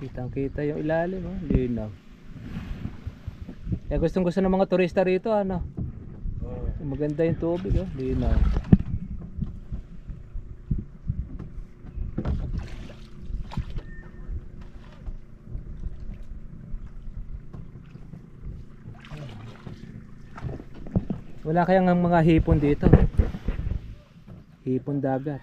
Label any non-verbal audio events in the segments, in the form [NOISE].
Kitang kita yung ilalim, oh. Linaw. Eh, gustong gusto ng mga turista rito, ano? Maganda yung tubig, oh. Linaw. Wala kayang mga hipon dito. Hipon dagat.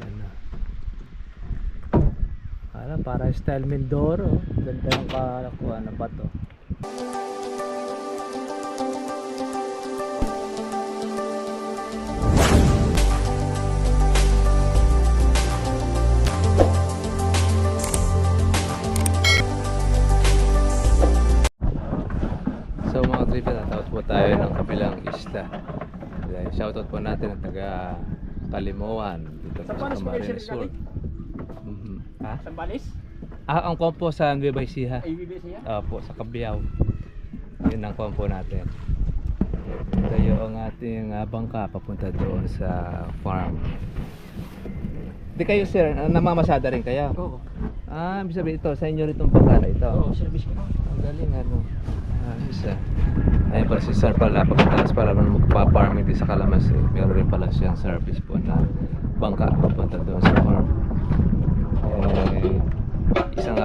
Ayan na. Ala, para style Mindoro. Ganda ng kalakuha na bato. So mga tripper, natapos po tayo ng kabilang isla. Shoutout po natin ang taga Kalimuan dito sa Camarines Sur. Ha? Sambales? Ah, ang kompo sa Nueva Ecija. Siya? Opo, sa Kabiyaw. Yun ang kompo natin. Ito yung ating ah, bangka papunta doon sa farm. Di kayo sir, namamasada rin kayo? Oo. Ah, ibig sabihin ito, sa inyo rin itong bangka na ito. Oo, service ko. Ang galing ano. Ah, isa. Ayun pala si Sir pala, pagkataas pala naman magpa-farming din sa Kalamas eh. Meron rin pala siyang service po na bangka papunta doon sa farm. Eh,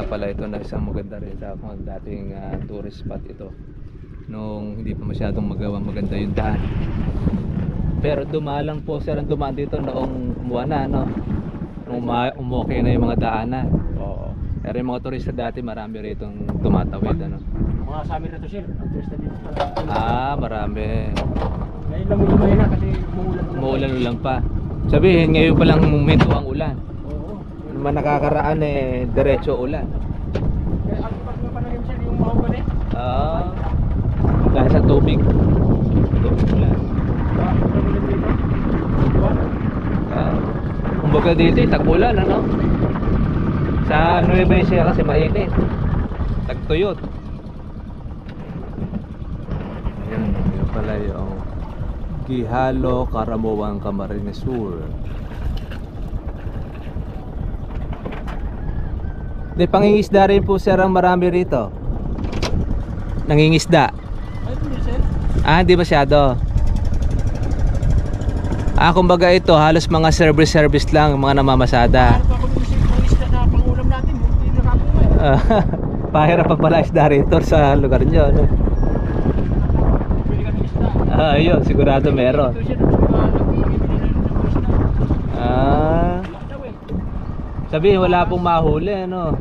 pala ito na isang maganda rin sa mga dating ah, tourist spot ito. Nung hindi pa masyadong magawa maganda yung daan. Pero dumalang po sir ang dumaan dito noong umuwan na, no? Nung uma- umokay na yung mga daanan. Oo. Pero yung mga turista dati marami rito tumatawid ano. Mga sa amin rito sir. Ang turista dito. Ah, marami. Ngayon lang lumay na kasi umuulan. Umuulan-ulan pa. Sabihin ngayon pa lang momento ang ulan. Oo. Naman nakakaraan eh diretso ulan. Kaya ang pag sir yung. Ah. dahil sa tubig. Tubig ulan. Ah. Kumbaga dito eh, ano. Sa Nueva Ecija kasi mainit. Tagtuyot. Ayan, yun pala yung Gihalo, Karamuang, Camarines Sur. Di, pangingisda rin po sir ang marami rito. Nangingisda. Ay, hindi sir. Ah, hindi masyado. Ah, kumbaga ito, halos mga service-service lang, mga namamasada. Nakapumay. Ah, [LAUGHS] Pahirap pa pala isda rito sa lugar nyo. Ano? Ah, yun, sigurado meron. Ito sir. mga nagbibili na ng isda. Ah, Wala daw eh. Sabihin wala pong mahuli, ano?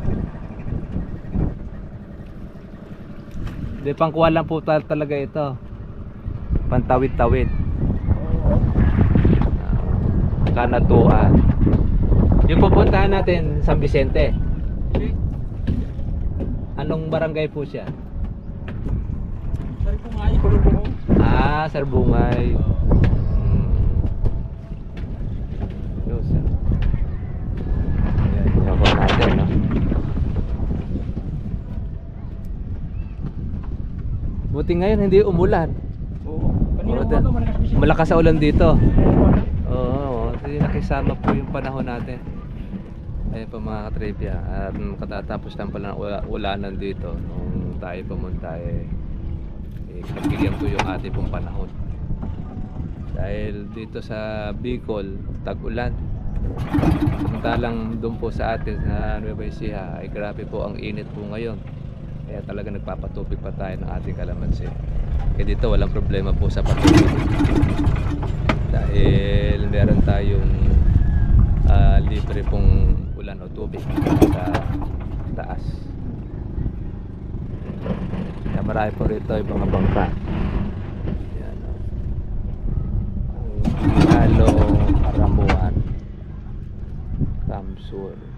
Di, pangkuha lang po tal- talaga ito. Pantawid-tawid. Kanatuan. Yung pupuntahan natin, San Vicente. Hindi. Anong barangay po siya? Sir, kung ay, kulong mo. Ah, Sarbungay. Hmm. Yo, sir. Ayan, yung ako natin, no? Buti ngayon hindi umulan. Oo. Kanina malakas sa ulan dito. Oo. Kasi nakisama po yung panahon natin. Ayun pa mga katripya. At katatapos lang pala ng ula- ulanan dito nung tayo pumunta eh. eh Kagbigyan ko yung ating pong panahon. Dahil dito sa Bicol, tag-ulan. Samantalang doon po sa atin sa Nueva Ecija ay grabe po ang init po ngayon. Kaya talaga nagpapatubig pa tayo ng ating kalamansi. Kaya dito walang problema po sa patubig. Dahil meron tayong ah, libre pong ulan o tubig sa taas. Kaya marami po rito yung mga bangka. Yan, oh. Ang Halo, Karamuan, Kamsur.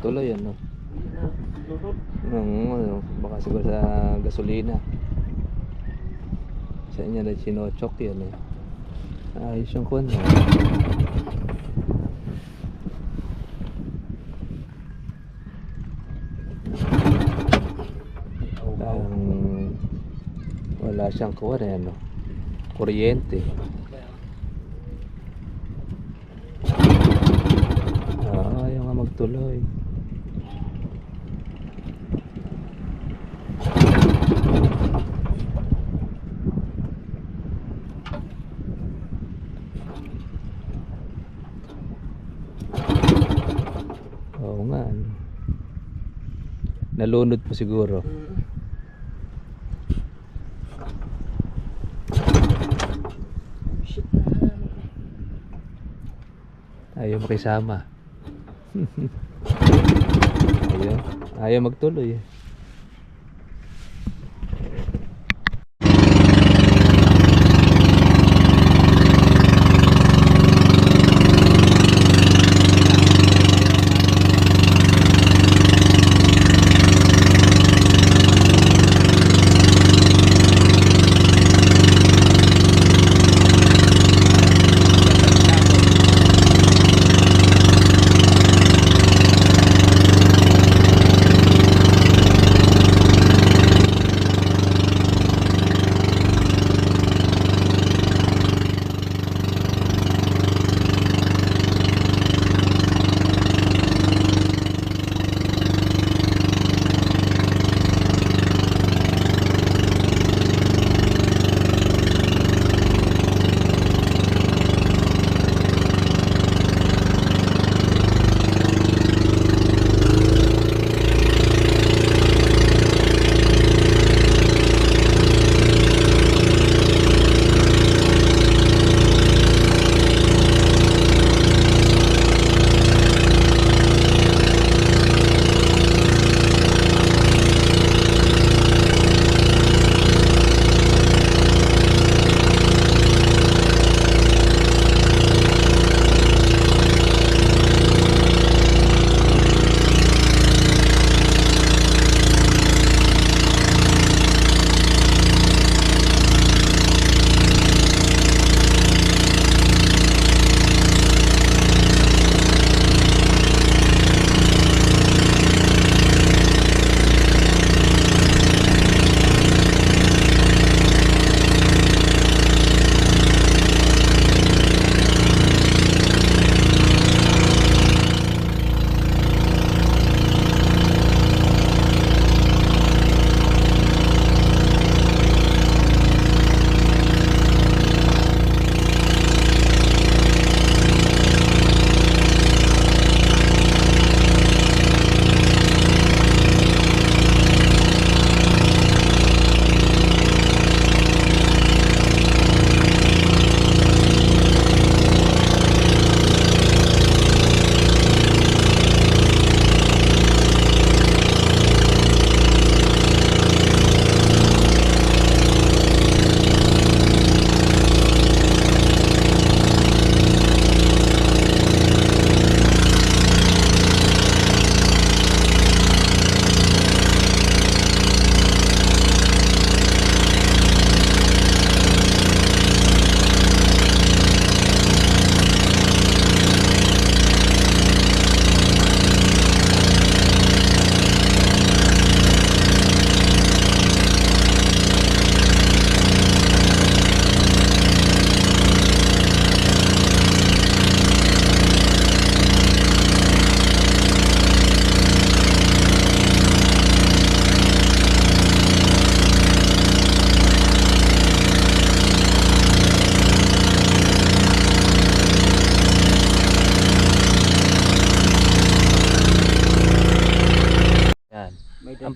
Magtuloy ano. doon. Nung, ano, baka siguro sa gasolina. Sa inyo na chinochok yan eh. Ayos yung kun. Parang wala siyang kuwan eh, ano. Kuryente. Ah, ayaw nga magtuloy. Oo nga. ano. Nalunod po siguro. Ayaw makisama. [LAUGHS] Ayaw. Ayaw magtuloy.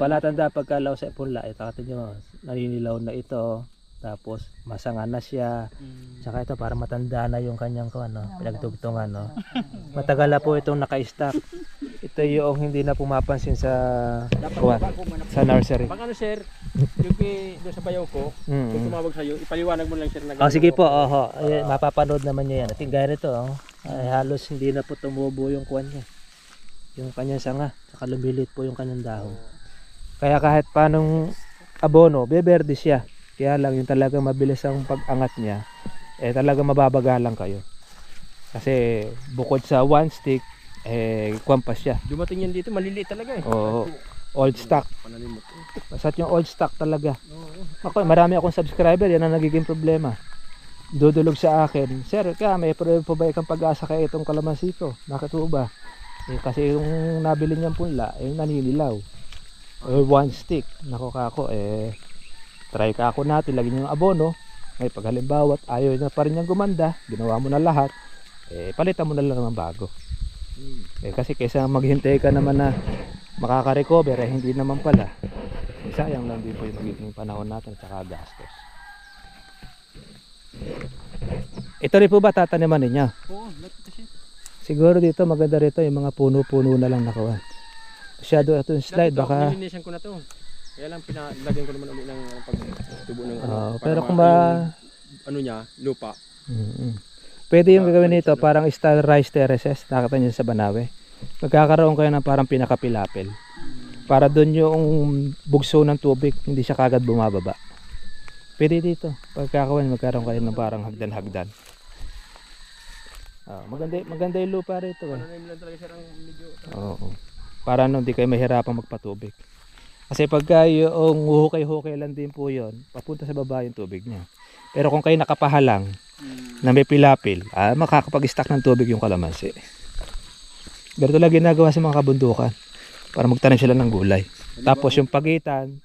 Palatanda pagkalaw sa punla, ito katin nyo, naninilaw na ito. Tapos masanga na siya. Mm. Tsaka ito para matanda na yung kanyang ko, ano, pinagtugtungan. No? Matagal na po itong naka-stack. Ito yung hindi na pumapansin sa kuwan, sa nursery. Pag ano sir, yung doon sa bayaw ko, kung Mm. tumawag sa'yo, ipaliwanag mo lang sir na Oh, sige po, oho. Ayan, mapapanood naman niya yan. At yung gaya nito, oh, ay halos hindi na po tumubo yung kuwan niya. Yung kanyang sanga, saka lumilit po yung kanyang dahon. Kaya kahit panong abono, beberde siya. Kaya lang yung talagang mabilis ang pag-angat niya, eh talagang mababagalan kayo. Kasi bukod sa one stick, eh kwampas siya. Dumating yan dito, maliliit talaga eh. Oo. Old stock. Basat yung old stock talaga. Ako, marami akong subscriber, yan ang nagiging problema. Dudulog sa akin, Sir, ka, may problema pa ba ikang pag-asa kay itong kalamansi ko? Bakit po ba? Eh, kasi yung nabili niyang punla, eh, naninilaw. Or one stick. Nako kako, eh, try ka ako natin, lagyan niyo yung abono. Ngay pag halimbawa, at ayaw na pa rin niyang gumanda, ginawa mo na lahat, eh, palitan mo na lang ng bago. Eh, kasi kaysa maghintay ka naman na makaka-recover, eh, hindi naman pala. Eh, sayang lang din po yung magiging panahon natin at saka gastos. Ito rin po ba tataniman ninyo? Oo. Siguro dito maganda rito yung mga puno-puno na lang nakuha. Masyado ito yung slide baka nilinisan ko na to. Kaya lang pinalagyan ko naman ulit ng uh, pagtubo ng ano. Para pero kung ba yung ano niya, lupa. Mm-mm. Pwede yung gagawin nito parang style rice terraces nakita niyo sa Banawe. Magkakaroon kayo ng parang pinakapilapil. Para doon yung bugso ng tubig, hindi siya kagad bumababa. Pwede dito. Pagkakawan, magkaroon kayo ng parang hagdan-hagdan. Ah, maganda, maganda yung lupa rito. Eh. Pananim lang talaga siya ng medyo Oo. Para no, hindi kayo mahirapang magpatubig. Kasi pagka yung hukay-hukay lang din po yon, papunta sa baba yung tubig niya. Pero kung kayo nakapahalang na may pilapil, ah, makakapag-stack ng tubig yung kalamansi. Ganito lang ginagawa sa mga kabundukan para magtanim sila ng gulay. Tapos yung pagitan,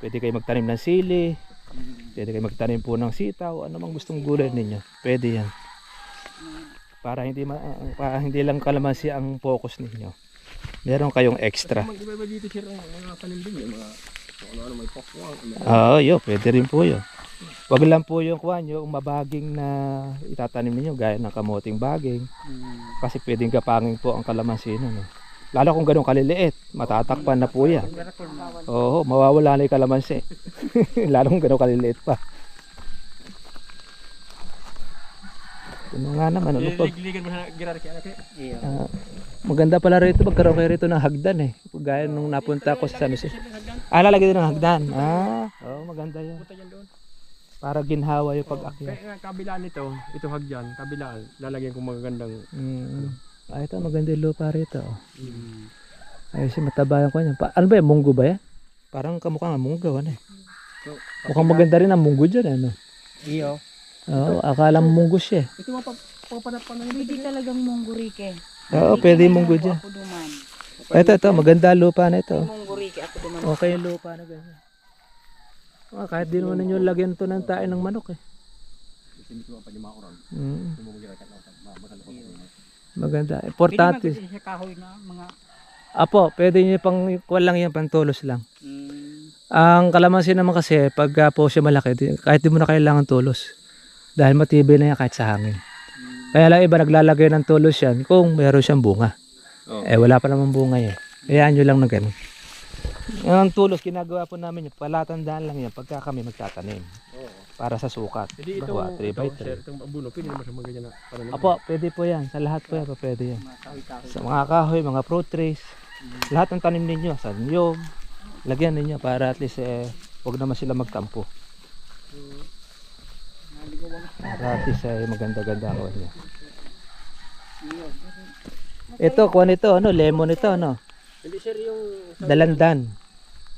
pwede kayo magtanim ng sili, pwede kayo magtanim po ng sitaw, ano mang gustong gulay ninyo. Pwede yan. Para hindi ma- para hindi lang kalamansi ang focus ninyo. Meron kayong extra. Mag iba dito sir ang mga tanim din, yung mga kung ano-ano may pokwang. may- Oo, yo, pwede rin po yun. Wag lang po yung kuhan yung mabaging na itatanim ninyo gaya ng kamuting baging Mm. kasi pwedeng kapangin po ang kalamansi nun. Eh. Lalo kung ganun kaliliit, matatakpan na po yan. Oo, mawawala na yung kalamansi. [LAUGHS] Lalo kung ganun kaliliit pa. Ano nga naman, ano pag, Ligligan mo sa girar kaya anak eh. ah, maganda pala rito, magkaroon kayo rito ng hagdan eh. Gaya nung napunta ko sa San Jose. Ah, lalagay din ng hagdan. Ah, oo, maganda yan. Para ginhawa yung pag-akyat. Kaya nga kabilaan nito, ito hagdan, kabilaan, lalagyan ko magagandang Mm. Ah, ito maganda yung lupa rito. oh. mm. Ayos yung mataba yung kanya. Pa- ano ba yan? Munggo ba yan? Parang kamukha nga munggo. Ano eh. So, Mukhang maganda rin ang munggo dyan. Ano? iyo. Oo, akala mo munggo siya. eh. Ito mga papanapan ng Pwede talagang monggurike. Oo, pwede munggo dyan. Duman. Ito, ito. Maganda lupa na ito. Monggurike ako duman. Okay yung lupa na ganyan. Ah, kahit di naman ninyo lagyan to ng tae ng manok eh. Mm, maganda. Importante. Pwede siya kahoy na mga... Apo, pwede nyo pang, kuha lang yan, pantulos lang. Mm, Ang kalamansi naman kasi, pag uh, po siya malaki, kahit di mo na kailangan tulos. Dahil matibay na yan kahit sa hangin. Kaya lang iba naglalagay ng tulos yan kung meron siyang bunga. Oo. Eh wala pa naman bunga yan. Hayaan nyo lang na ganun. Ang tulos, ginagawa po namin yun. Palatandaan lang yan pagka kami magtatanim. Oo. Para sa sukat. Hindi ito, Bawa, 3 by ito, sir, 3. itong abuno, pwede naman sa mga ganyan na. Apo, pwede po yan. Sa lahat po yan, po pwede yan. Sa mga kahoy, mga fruit trees, lahat ng tanim ninyo, sa niyog, lagyan ninyo para at least eh, huwag naman sila magtampo. At least eh, maganda-ganda ako niya. Ito, kuha nito, ano, lemon ito, ano, Hindi sir, yung dalandan.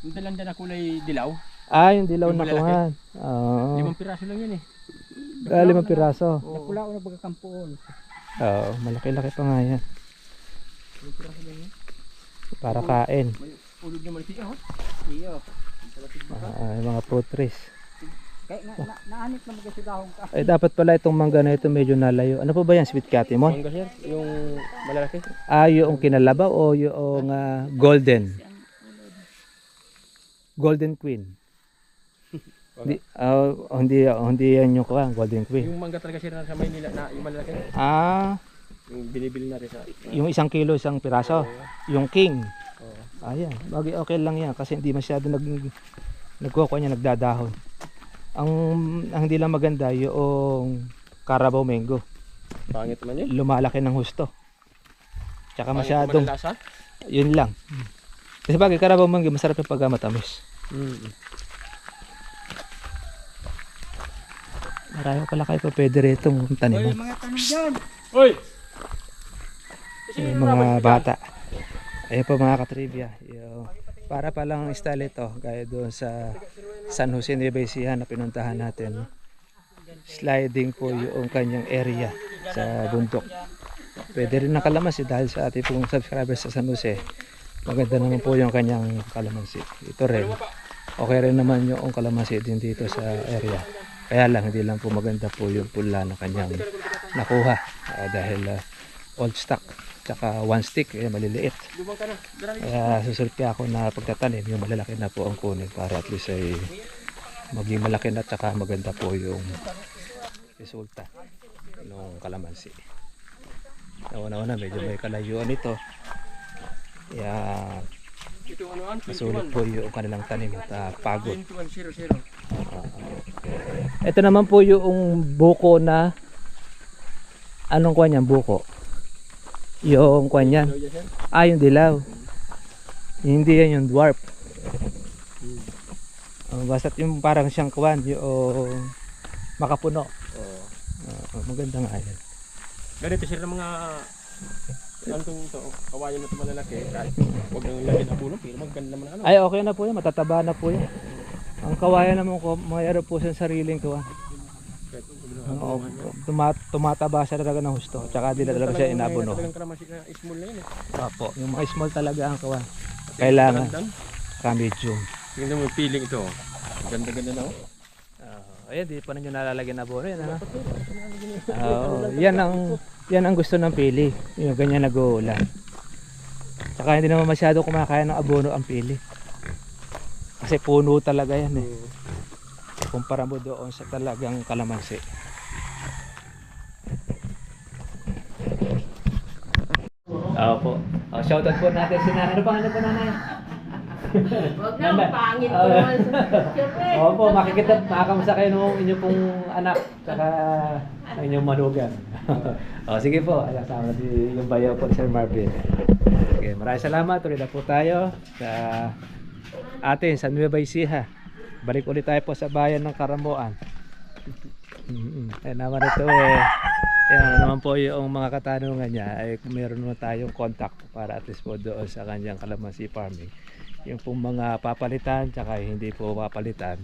yung dalang na kulay dilaw. Ah, yung dilaw Yung na kuhan. Oo. Limang piraso lang yan eh. Ah, limang piraso. Napula ko na pagkakampuon. Oo, malaki-laki pa nga yan. Limang piraso lang yan. Para kain. Ulog naman siya, oh. Iyo. Ah, yung mga fruit trees. Kaya na, na, naanit na mga sigahong ka. Ay, dapat pala itong mangga na ito medyo nalayo. Ano po ba yan? Sweet Catimon? Mangga sir, yung malalaki. Ah, yung kinalabaw o yung ah, golden? Golden Queen. [LAUGHS] Hindi, ah, hindi, hindi yan yung kuha, Golden Queen. Yung mangga talaga sir na sa Maynila na yung malalaki. Ah, Yung binibili natin sa... yung isang kilo, isang piraso. Yung king. Oo. Ayan, bagi okay lang yan kasi hindi masyado nag nagkukuha niya nagdadahon. Ang ang hindi lang maganda yung Carabao mango. Pangit naman yun. Lumalaki ng husto. Tsaka Pangit masyadong lasa. yun lang. Kasi bagay, karabang mangga, masarap yung pagka matamis. Mm. Marami pala kayo pa pwede rito Oy, taniman. mga tanong dyan. Hoy! Yung mga bata. Ayun po mga katrivia. Yung, para palang style ito, gaya doon sa San Jose Nueva Ecija na pinuntahan natin. Sliding po yung kanyang area sa bundok. Pwede rin ng kalamansi dahil sa ating pong subscribers sa San Jose. Maganda naman po yung kanyang kalamansi. Ito rin. Okay rin naman yung kalamansi din dito sa area. Kaya lang, hindi lang po maganda po yung pula na kanyang nakuha. Ah, dahil ah, old stock. Tsaka one stick, eh, maliliit. Na. Kaya susulpi ako na pagtatanim, yung malalaki na po ang kunin para at least ay maging malaki na tsaka maganda po yung resulta ng kalamansi. Nauna-una medyo may kalayuan ito. Kaya Ito ano an? masulit po yung kanilang tanim at ah, pagod. 2100. Ito naman po yung buko na anong kuha niyan buko? Yung. Ano yan? Ah, yung dilaw. Hindi yan yung dwarf. Uh, basta't yung parang siyang kuwan, yung makapuno. Oo. Ah, maganda nga yan. Ganito sir ng mga ano ito, kawayan na ito malalaki, kahit huwag nang lagyan ng puno, pero maganda naman ano. Ay, okay na po yan. Matataba na po yan. Ang kawayan naman ko, mayroon po siyang sariling kuwan. Oo, tuma- tumataba siya talaga ng husto. Tsaka di na talaga siya inabuno. Talagang kalamansi na small na yun eh. Opo, yung mga small talaga ang kawan. Kailangan ka medium. Tingnan mo yung feeling ito. Ganda-ganda na oh. Uh, ayan, di pa ninyo nalalagyan na abono yan, ano? Oo, yan ang yan ang gusto ng pili. Yung ganyan nag-uulan. Tsaka hindi naman masyado kumakain ng abono ang pili. Kasi puno talaga yan eh. Kumpara mo doon sa talagang kalamansi. Oo po. Oh, shoutout po natin si nanay. Ano pangalan po nanay? Huwag na, pangit ko. Opo, makikita, makakamusta kayo nung inyo pong anak, tsaka ang inyong manugang. [LAUGHS] o, sige po, ayan, sama natin yung bayaw po ni Sir Marvin. Okay, maraming salamat. Tuloy na po tayo sa atin, sa Nueva Ecija. Balik ulit tayo po sa bayan ng Karamuan. Mm-mm. Ayan naman ito eh. Ayan ano naman po yung mga katanungan niya ay meron naman tayong contact para at least po doon sa kanyang kalamansi farming. Yung pong mga papalitan tsaka hindi po papalitan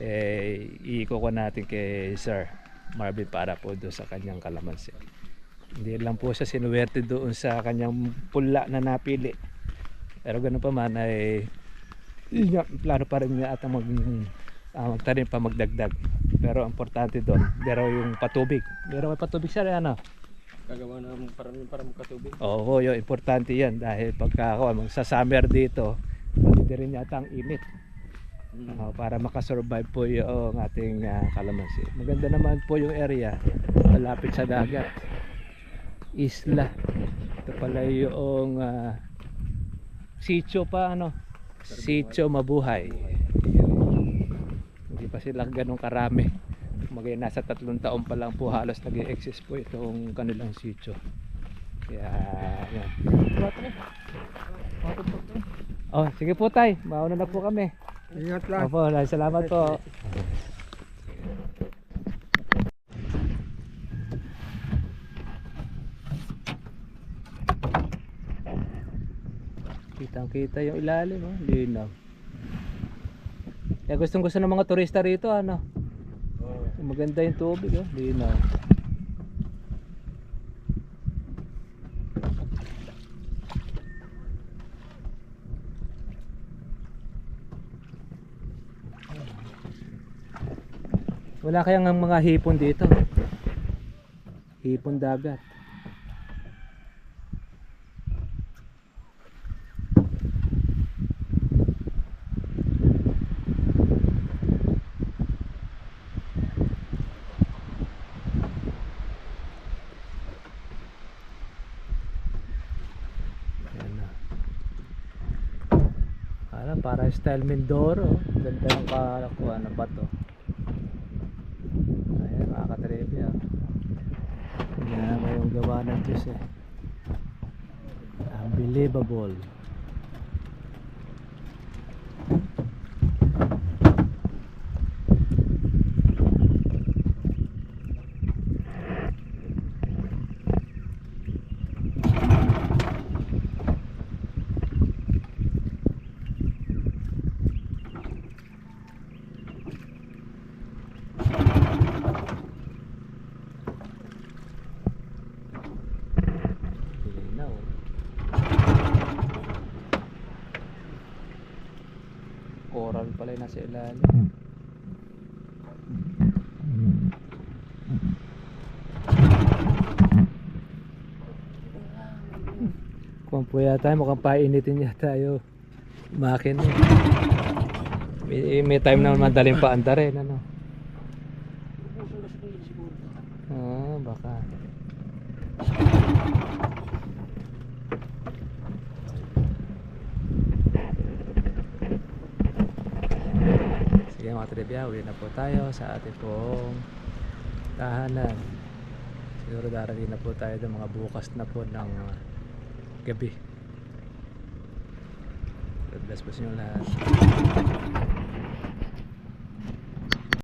eh iiko natin kay Sir Marvin para po doon sa kanyang kalamansi hindi lang po siya sinuwerte doon sa kanyang pula na napili. Pero ganun pa man ay yun plano pa rin niya at mag, ah, magtanim pa magdagdag pero importante doon pero yung patubig pero may patubig siya rin ano Gagawa ng parang parang katubig. Oo, yung importante yan dahil pagka ako, sa summer dito, hindi rin yata ang init. Oo, para makasurvive po yung ating ah, kalamansi. Maganda naman po yung area, malapit sa dagat. Isla. Ito pala yung uh, sitio pa ano, sitio mabuhay. Hindi pa sila ganun karami. Magay nasa tatlong taon pa lang po halos nag-exist po itong kanilang sitio. Kaya, yan. Oh, sige po tay, mauna na po kami. Ingat lang. Opo, salamat po. Kitang kita yung ilalim, oh. linaw. Kaya gustong gusto ng mga turista rito, ano? Maganda yung tubig, oh. linaw. Wala kayang ang mga hipon dito. Hipon dagat. Ayan na. Ala, para style Mindoro. Ganda ng kalakuha na bato. Ayan, mga katribya. Yan na yung gawa ng Diyos eh. Unbelievable. Pala yung nasa ilalim. Kung po yata, mukhang painitin yata yung makina. May, may time na madaling paanda rin, ano? Ah, baka. Sige mga trivia, uwi na po tayo sa ating pong tahanan. Siguro darating na po tayo ng mga bukas na po ng uh, gabi. God bless po sa inyo lahat.